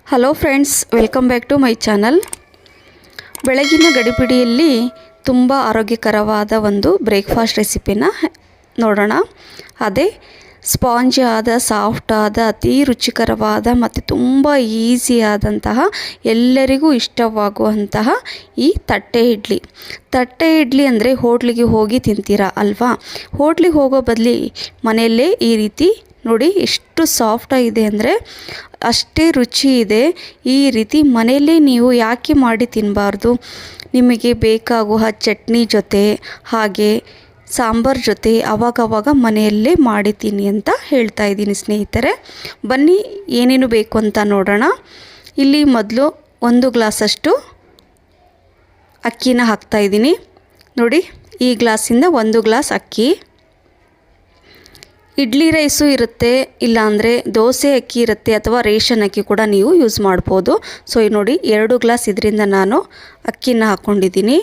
Hello friends welcome back to my channel ಬೆಳಗಿನ ಗಡಿಬಿಡಿಯಲ್ಲಿ ತುಂಬ ಆರೋಗ್ಯಕರವಾದ ಒಂದು ಬ್ರೇಕ್ಫಾಸ್ಟ್ ರೆಸಿಪಿನ ನೋಡೋಣ. ಅದೇ ಸ್ಪಾಂಜ್ ಆದ ಸಾಫ್ಟ್ ಆದ, ಅತಿ ರುಚಿಕರವಾದ ಮತ್ತು ತುಂಬ ಈಸಿಯಾದಂತಹ ಎಲ್ಲರಿಗೂ ಇಷ್ಟವಾಗುವಂತಹ ಈ ತಟ್ಟೆ ಇಡ್ಲಿ. ತಟ್ಟೆ ಇಡ್ಲಿ ಅಂದರೆ ಹೋಟ್ಲಿಗೆ ಹೋಗಿ ತಿಂತೀರಾ ಅಲ್ವಾ? ಹೋಟ್ಲಿಗೆ ಹೋಗೋ ಬದಲಿ ಮನೆಯಲ್ಲೇ ಈ ರೀತಿ ನೋಡಿ ಎಷ್ಟು ಸಾಫ್ಟಾಗಿದೆ ಅಂದರೆ ಅಷ್ಟೇ ರುಚಿ ಇದೆ. ಈ ರೀತಿ ಮನೆಯಲ್ಲೇ ನೀವು ಯಾಕೆ ಮಾಡಿ ತಿನ್ನಬಾರ್ದು ನಿಮಗೆ ಬೇಕಾಗುವ ಚಟ್ನಿ ಜೊತೆ, ಹಾಗೆ ಸಾಂಬಾರ್ ಜೊತೆ ಅವಾಗವಾಗ ಮನೆಯಲ್ಲೇ ಮಾಡಿ ತಿನ್ನಿ ಅಂತ ಹೇಳ್ತಾ ಇದ್ದೀನಿ ಸ್ನೇಹಿತರೆ. ಬನ್ನಿ, ಏನೇನು ಬೇಕು ಅಂತ ನೋಡೋಣ. ಇಲ್ಲಿ ಮೊದಲು ಒಂದು ಗ್ಲಾಸಷ್ಟು ಅಕ್ಕಿನ ಹಾಕ್ತಾಯಿದ್ದೀನಿ ನೋಡಿ, ಈ ಗ್ಲಾಸಿಂದ ಒಂದು ಗ್ಲಾಸ್ ಅಕ್ಕಿ. ಇಡ್ಲಿ ರೈಸು ಇರುತ್ತೆ, ಇಲ್ಲಾಂದರೆ ದೋಸೆ ಅಕ್ಕಿ ಇರುತ್ತೆ ಅಥವಾ ರೇಷನ್ ಅಕ್ಕಿ ಕೂಡ ನೀವು ಯೂಸ್ ಮಾಡ್ಬೋದು. ಸೊ ನೋಡಿ ಎರಡು ಗ್ಲಾಸ್ ಇದರಿಂದ ನಾನು ಅಕ್ಕಿನ ಹಾಕ್ಕೊಂಡಿದ್ದೀನಿ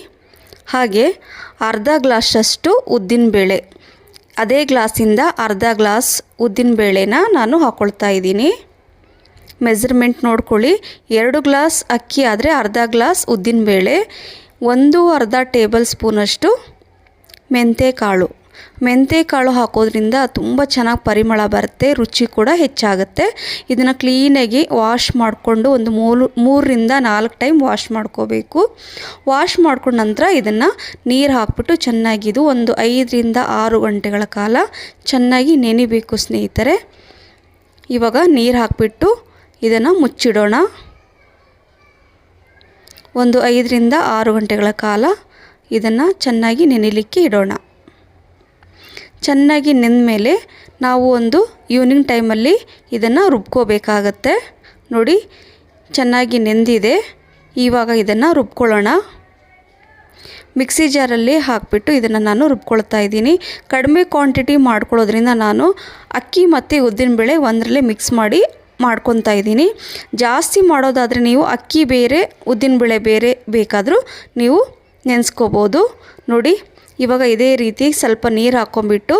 ಹಾಗೆ ಅರ್ಧ ಗ್ಲಾಸಷ್ಟು ಉದ್ದಿನಬೇಳೆ ಅದೇ ಗ್ಲಾಸಿಂದ ಅರ್ಧ ಗ್ಲಾಸ್ ಉದ್ದಿನಬೇಳೆನ ನಾನು ಹಾಕ್ಕೊಳ್ತಾ ಇದ್ದೀನಿ. ಮೆಸರ್ಮೆಂಟ್ ನೋಡ್ಕೊಳ್ಳಿ, ಎರಡು ಗ್ಲಾಸ್ ಅಕ್ಕಿ ಆದರೆ ಅರ್ಧ ಗ್ಲಾಸ್ ಉದ್ದಿನಬೇಳೆ ಒಂದು ಅರ್ಧ ಟೇಬಲ್ ಸ್ಪೂನಷ್ಟು ಮೆಂತೆ ಕಾಳು. ಮೆಂತ್ಯ ಕಾಳು ಹಾಕೋದ್ರಿಂದ ತುಂಬ ಚೆನ್ನಾಗಿ ಪರಿಮಳ ಬರುತ್ತೆ, ರುಚಿ ಕೂಡ ಹೆಚ್ಚಾಗುತ್ತೆ. ಇದನ್ನು ಕ್ಲೀನಾಗಿ ವಾಶ್ ಮಾಡಿಕೊಂಡು ಒಂದು ಮೂರು, ಮೂರರಿಂದ ನಾಲ್ಕು ಟೈಮ್ ವಾಶ್ ಮಾಡ್ಕೋಬೇಕು. ವಾಶ್ ಮಾಡ್ಕೊಂಡ ನಂತರ ಇದನ್ನು ನೀರು ಹಾಕ್ಬಿಟ್ಟು ಚೆನ್ನಾಗಿದು ಒಂದು ಐದರಿಂದ ಆರು ಗಂಟೆಗಳ ಕಾಲ ಚೆನ್ನಾಗಿ ನೆನಿಬೇಕು ಸ್ನೇಹಿತರೆ. ಇವಾಗ ನೀರು ಹಾಕಿಬಿಟ್ಟು ಇದನ್ನು ಮುಚ್ಚಿಡೋಣ. ಒಂದು ಐದರಿಂದ ಆರು ಗಂಟೆಗಳ ಕಾಲ ಇದನ್ನು ಚೆನ್ನಾಗಿ ನೆನೆಲಿಕ್ಕೆ ಇಡೋಣ. ಚೆನ್ನಾಗಿ ನೆಂದ ಮೇಲೆ ನಾವು ಒಂದು ಈವ್ನಿಂಗ್ ಟೈಮಲ್ಲಿ ಇದನ್ನು ರುಬ್ಕೋಬೇಕಾಗತ್ತೆ. ನೋಡಿ, ಚೆನ್ನಾಗಿ ನೆಂದಿದೆ. ಇವಾಗ ಇದನ್ನು ರುಬ್ಕೊಳ್ಳೋಣ. ಮಿಕ್ಸಿ ಜಾರಲ್ಲಿ ಹಾಕಿಬಿಟ್ಟು ಇದನ್ನು ನಾನು ರುಬ್ಕೊಳ್ತಾ ಇದ್ದೀನಿ. ಕಡಿಮೆ ಕ್ವಾಂಟಿಟಿ ಮಾಡ್ಕೊಳ್ಳೋದ್ರಿಂದ ನಾನು ಅಕ್ಕಿ ಮತ್ತು ಉದ್ದಿನಬೇಳೆ ಒಂದರಲ್ಲೇ ಮಿಕ್ಸ್ ಮಾಡಿ ಮಾಡ್ಕೊತಾ ಇದ್ದೀನಿ. ಜಾಸ್ತಿ ಮಾಡೋದಾದರೆ ನೀವು ಅಕ್ಕಿ ಬೇರೆ ಉದ್ದಿನಬೇಳೆ ಬೇರೆ ಬೇಕಾದರೂ ನೀವು ನೆನೆಸ್ಕೋಬೋದು. ನೋಡಿ ಇವಾಗ ಇದೇ ರೀತಿ ಸ್ವಲ್ಪ ನೀರು ಹಾಕ್ಕೊಂಬಿಟ್ಟು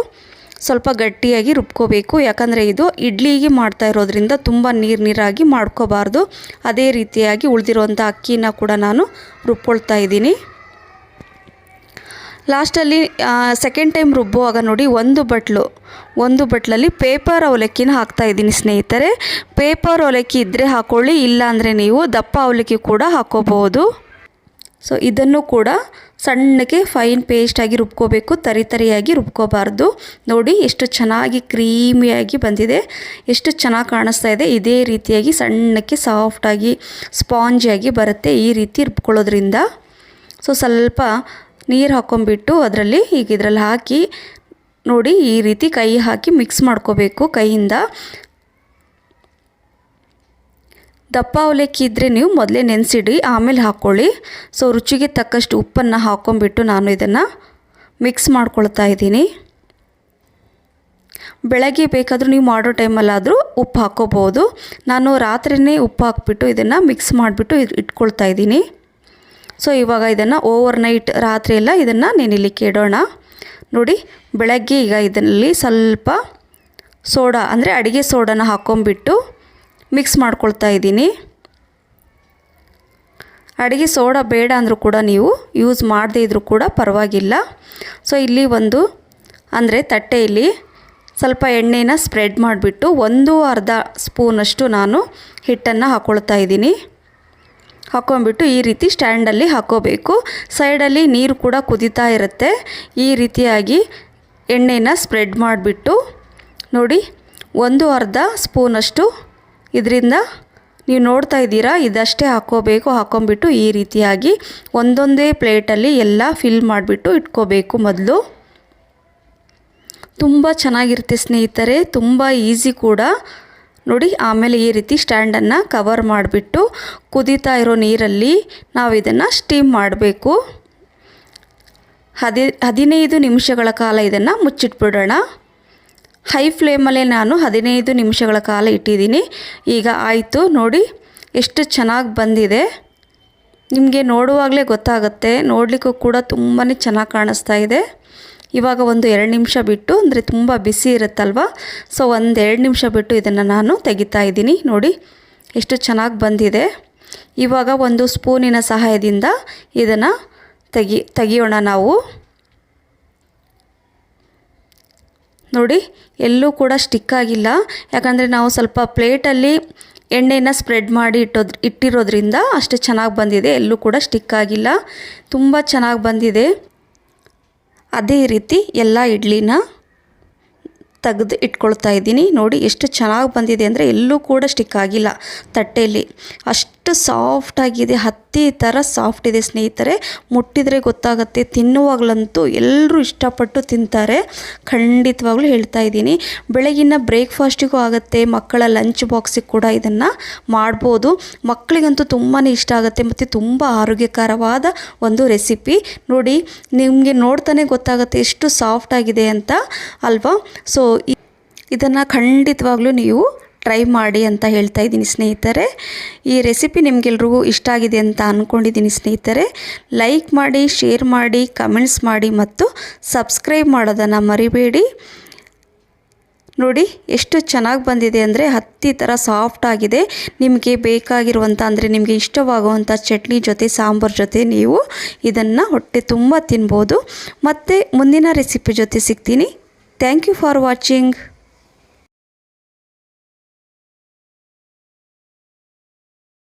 ಸ್ವಲ್ಪ ಗಟ್ಟಿಯಾಗಿ ರುಬ್ಕೋಬೇಕು. ಯಾಕಂದರೆ ಇದು ಇಡ್ಲಿಗೆ ಮಾಡ್ತಾ ಇರೋದ್ರಿಂದ ತುಂಬ ನೀರು ನೀರಾಗಿ ಮಾಡ್ಕೋಬಾರ್ದು. ಅದೇ ರೀತಿಯಾಗಿ ಉಳಿದಿರುವಂಥ ಅಕ್ಕಿನ ಕೂಡ ನಾನು ರುಬ್ಕೊಳ್ತಾ ಇದ್ದೀನಿ. ಲಾಸ್ಟಲ್ಲಿ ಸೆಕೆಂಡ್ ಟೈಮ್ ರುಬ್ಬುವಾಗ ನೋಡಿ ಒಂದು ಬಟ್ಲು, ಒಂದು ಬಟ್ಲಲ್ಲಿ ಪೇಪರ್ ಅವಲಕ್ಕಿನ ಹಾಕ್ತಾ ಇದ್ದೀನಿ ಸ್ನೇಹಿತರೆ. ಪೇಪರ್ ಅವಲಕ್ಕಿ ಇದ್ದರೆ ಹಾಕ್ಕೊಳ್ಳಿ ಇಲ್ಲಾಂದರೆ ನೀವು ದಪ್ಪ ಅವಲಕ್ಕಿ ಕೂಡ ಹಾಕ್ಕೋಬೋದು ಸೊ ಇದನ್ನು ಕೂಡ ಸಣ್ಣಗೆ ಫೈನ್ ಪೇಸ್ಟಾಗಿ ರುಬ್ಕೋಬೇಕು. ತರಿ ತರಿಯಾಗಿ ರುಬ್ಕೋಬಾರ್ದು. ನೋಡಿ, ಎಷ್ಟು ಚೆನ್ನಾಗಿ ಕ್ರೀಮಿಯಾಗಿ ಬಂದಿದೆ. ಎಷ್ಟು ಚೆನ್ನಾಗಿ ಕಾಣಿಸ್ತಾ ಇದೆ. ಇದೇ ರೀತಿಯಾಗಿ ಸಣ್ಣಕ್ಕೆ ಸಾಫ್ಟಾಗಿ ಸ್ಪಾಂಜಿಯಾಗಿ ಬರುತ್ತೆ ಈ ರೀತಿ ರುಬ್ಕೊಳ್ಳೋದ್ರಿಂದ. ಸೊ ಸ್ವಲ್ಪ ನೀರು ಹಾಕ್ಕೊಂಬಿಟ್ಟು ಅದರಲ್ಲಿ ಈಗ ಇದರಲ್ಲಿ ಹಾಕಿ, ನೋಡಿ ಈ ರೀತಿ ಕೈ ಹಾಕಿ ಮಿಕ್ಸ್ ಮಾಡ್ಕೋಬೇಕು ಕೈಯಿಂದ. ದಪ್ಪ ಅವಲಕ್ಕಿ ಇದ್ದರೆ ನೀವು ಮೊದಲೇ ನೆನೆಸಿಡಿ, ಆಮೇಲೆ ಹಾಕ್ಕೊಳ್ಳಿ ಸೊ ರುಚಿಗೆ ತಕ್ಕಷ್ಟು ಉಪ್ಪನ್ನು ಹಾಕ್ಕೊಂಬಿಟ್ಟು ನಾನು ಇದನ್ನು ಮಿಕ್ಸ್ ಮಾಡ್ಕೊಳ್ತಾ ಇದ್ದೀನಿ. ಬೆಳಗ್ಗೆ ಬೇಕಾದರೂ ನೀವು ಮಾಡೋ ಟೈಮಲ್ಲಾದರೂ ಉಪ್ಪು ಹಾಕ್ಕೋಬೋದು ನಾನು ರಾತ್ರಿಯೇ ಉಪ್ಪು ಹಾಕ್ಬಿಟ್ಟು ಇದನ್ನು ಮಿಕ್ಸ್ ಮಾಡಿಬಿಟ್ಟು ಇಟ್ಕೊಳ್ತಾ ಇದ್ದೀನಿ. ಸೊ ಇವಾಗ ಇದನ್ನು ಓವರ್ ನೈಟ್ ರಾತ್ರಿ ಎಲ್ಲ ಇದನ್ನು ನೆನಿಲಿಕ್ಕೆ ಇಡೋಣ ನೋಡಿ, ಬೆಳಗ್ಗೆ ಈಗ ಇದರಲ್ಲಿ ಸ್ವಲ್ಪ ಸೋಡಾ, ಅಂದರೆ ಅಡುಗೆ ಸೋಡಾನ ಹಾಕ್ಕೊಂಬಿಟ್ಟು ಮಿಕ್ಸ್ ಮಾಡ್ಕೊಳ್ತಾ ಇದ್ದೀನಿ. ಅಡುಗೆ ಸೋಡಾ ಬೇಡ ಅಂದರೂ ಕೂಡ ನೀವು ಯೂಸ್ ಮಾಡದೇ ಇದ್ದರೂ ಕೂಡ ಪರವಾಗಿಲ್ಲ. ಸೊ ಇಲ್ಲಿ ಒಂದು, ಅಂದರೆ ತಟ್ಟೆಯಲ್ಲಿ ಸ್ವಲ್ಪ ಎಣ್ಣೆನ ಸ್ಪ್ರೆಡ್ ಮಾಡಿಬಿಟ್ಟು ಒಂದು ಅರ್ಧ ಸ್ಪೂನಷ್ಟು ನಾನು ಹಿಟ್ಟನ್ನು ಹಾಕ್ಕೊಳ್ತಾ ಇದ್ದೀನಿ. ಹಾಕ್ಕೊಂಬಿಟ್ಟು ಈ ರೀತಿ ಸ್ಟ್ಯಾಂಡಲ್ಲಿ ಹಾಕ್ಕೋಬೇಕು ಸೈಡಲ್ಲಿ ನೀರು ಕೂಡ ಕುದೀತಾ ಇರುತ್ತೆ. ಈ ರೀತಿಯಾಗಿ ಎಣ್ಣೆನ ಸ್ಪ್ರೆಡ್ ಮಾಡಿಬಿಟ್ಟು ನೋಡಿ, ಒಂದು ಅರ್ಧ ಸ್ಪೂನಷ್ಟು ಇದರಿಂದ ನೀವು ನೋಡ್ತಾ ಇದ್ದೀರಾ, ಇದಷ್ಟೇ ಹಾಕ್ಕೋಬೇಕು. ಹಾಕೊಂಬಿಟ್ಟು ಈ ರೀತಿಯಾಗಿ ಒಂದೊಂದೇ ಪ್ಲೇಟಲ್ಲಿ ಎಲ್ಲ ಫಿಲ್ ಮಾಡಿಬಿಟ್ಟು ಇಟ್ಕೋಬೇಕು ಮೊದಲು. ತುಂಬ ಚೆನ್ನಾಗಿರುತ್ತೆ ಸ್ನೇಹಿತರೆ, ತುಂಬ ಈಸಿ ಕೂಡ. ನೋಡಿ, ಆಮೇಲೆ ಈ ರೀತಿ ಸ್ಟ್ಯಾಂಡನ್ನು ಕವರ್ ಮಾಡಿಬಿಟ್ಟು ಕುದೀತಾ ಇರೋ ನೀರಲ್ಲಿ ನಾವು ಇದನ್ನು ಸ್ಟೀಮ್ ಮಾಡಬೇಕು. ಹದಿ, ಹದಿನೈದು ನಿಮಿಷಗಳ ಕಾಲ ಇದನ್ನು ಮುಚ್ಚಿಟ್ಬಿಡೋಣ. ಹೈ ಫ್ಲೇಮಲ್ಲೇ ನಾನು ಹದಿನೈದು ನಿಮಿಷಗಳ ಕಾಲ ಇಟ್ಟಿದ್ದೀನಿ. ಈಗ ಆಯಿತು, ನೋಡಿ ಎಷ್ಟು ಚೆನ್ನಾಗಿ ಬಂದಿದೆ. ನಿಮಗೆ ನೋಡುವಾಗಲೇ ಗೊತ್ತಾಗುತ್ತೆ, ನೋಡಲಿಕ್ಕೂ ಕೂಡ ತುಂಬಾ ಚೆನ್ನಾಗಿ ಕಾಣಿಸ್ತಾ ಇದೆ. ಇವಾಗ ಒಂದು ಎರಡು ನಿಮಿಷ ಬಿಟ್ಟು, ಅಂದರೆ ತುಂಬ ಬಿಸಿ ಇರುತ್ತಲ್ವ? ಸೊ, ಒಂದು ಎರಡು ನಿಮಿಷ ಬಿಟ್ಟು ಇದನ್ನು ನಾನು ತೆಗಿತಾ ಇದ್ದೀನಿ. ನೋಡಿ ಎಷ್ಟು ಚೆನ್ನಾಗಿ ಬಂದಿದೆ. ಇವಾಗ ಒಂದು ಸ್ಪೂನಿನ ಸಹಾಯದಿಂದ ಇದನ್ನು ತೆಗಿ, ತೆಗಿಯೋಣ ನಾವು. ನೋಡಿ, ಎಲ್ಲೂ ಕೂಡ ಸ್ಟಿಕ್ ಆಗಿಲ್ಲ. ಯಾಕಂದರೆ ನಾವು ಸ್ವಲ್ಪ ಪ್ಲೇಟಲ್ಲಿ ಎಣ್ಣೆನ ಸ್ಪ್ರೆಡ್ ಮಾಡಿ ಇಟ್ಟೋದ್, ಇಟ್ಟಿರೋದ್ರಿಂದ ಅಷ್ಟು ಚೆನ್ನಾಗಿ ಬಂದಿದೆ. ಎಲ್ಲೂ ಕೂಡ ಸ್ಟಿಕ್ ಆಗಿಲ್ಲ. ತುಂಬ ಚೆನ್ನಾಗಿ ಬಂದಿದೆ. ಅದೇ ರೀತಿ ಎಲ್ಲ ಇಡ್ಲಿನ ತೆಗೆದು ಇಟ್ಕೊಳ್ತಾ ಇದ್ದೀನಿ. ನೋಡಿ, ಎಷ್ಟು ಚೆನ್ನಾಗಿ ಬಂದಿದೆ ಅಂದರೆ ಎಲ್ಲೂ ಕೂಡ ಸ್ಟಿಕ್ ಆಗಿಲ್ಲ ತಟ್ಟೆಯಲ್ಲಿ ಅಷ್ಟು ಸಾಫ್ಟಾಗಿದೆ ಹತ್ತಿ ಥರ ಸಾಫ್ಟ್ ಇದೆ ಸ್ನೇಹಿತರೆ. ಮುಟ್ಟಿದರೆ ಗೊತ್ತಾಗುತ್ತೆ, ತಿನ್ನುವಾಗಲಂತೂ ಎಲ್ಲರೂ ಇಷ್ಟಪಟ್ಟು ತಿಂತಾರೆ. ಖಂಡಿತವಾಗ್ಲೂ ಹೇಳ್ತಾ ಇದ್ದೀನಿ. ಬೆಳಗಿನ ಬ್ರೇಕ್ಫಾಸ್ಟಿಗೂ ಆಗುತ್ತೆ, ಮಕ್ಕಳ ಲಂಚ್ ಬಾಕ್ಸಿಗೆ ಕೂಡ ಇದನ್ನು ಮಾಡ್ಬೋದು. ಮಕ್ಕಳಿಗಂತೂ ತುಂಬಾ ಇಷ್ಟ ಆಗುತ್ತೆ ಮತ್ತು ತುಂಬ ಆರೋಗ್ಯಕರವಾದ ಒಂದು ರೆಸಿಪಿ ನೋಡಿ, ನಿಮಗೆ ನೋಡ್ತಾನೆ ಗೊತ್ತಾಗುತ್ತೆ ಎಷ್ಟು ಸಾಫ್ಟ್ ಆಗಿದೆ ಅಂತ ಅಲ್ವಾ? ಸೊ ಇದನ್ನು ಖಂಡಿತವಾಗ್ಲೂ ನೀವು ಟ್ರೈ ಮಾಡಿ ಅಂತ ಹೇಳ್ತಾ ಇದ್ದೀನಿ ಸ್ನೇಹಿತರೆ. ಈ ರೆಸಿಪಿ ನಿಮಗೆಲ್ರಿಗೂ ಇಷ್ಟ ಆಗಿದೆ ಅಂತ ಅಂದ್ಕೊಂಡಿದ್ದೀನಿ ಸ್ನೇಹಿತರೆ. ಲೈಕ್ ಮಾಡಿ ಶೇರ್ ಮಾಡಿ ಕಮೆಂಟ್ಸ್ ಮಾಡಿ ಮತ್ತು ಸಬ್ಸ್ಕ್ರೈಬ್ ಮಾಡೋದನ್ನು ಮರಿಬೇಡಿ. ನೋಡಿ, ಎಷ್ಟು ಚೆನ್ನಾಗಿ ಬಂದಿದೆ ಅಂದರೆ ಹತ್ತಿ ಥರ ಸಾಫ್ಟ್ ಆಗಿದೆ. ನಿಮಗೆ ಬೇಕಾಗಿರುವಂಥ ಅಂದರೆ ನಿಮಗೆ ಇಷ್ಟವಾಗುವಂಥ ಚಟ್ನಿ ಜೊತೆ, ಸಾಂಬಾರು ಜೊತೆ ನೀವು ಇದನ್ನು ಹೊಟ್ಟೆ ತುಂಬ ತಿನ್ಬೋದು. ಮತ್ತು ಮುಂದಿನ ರೆಸಿಪಿ ಜೊತೆ ಸಿಗ್ತೀನಿ. Thank you for watching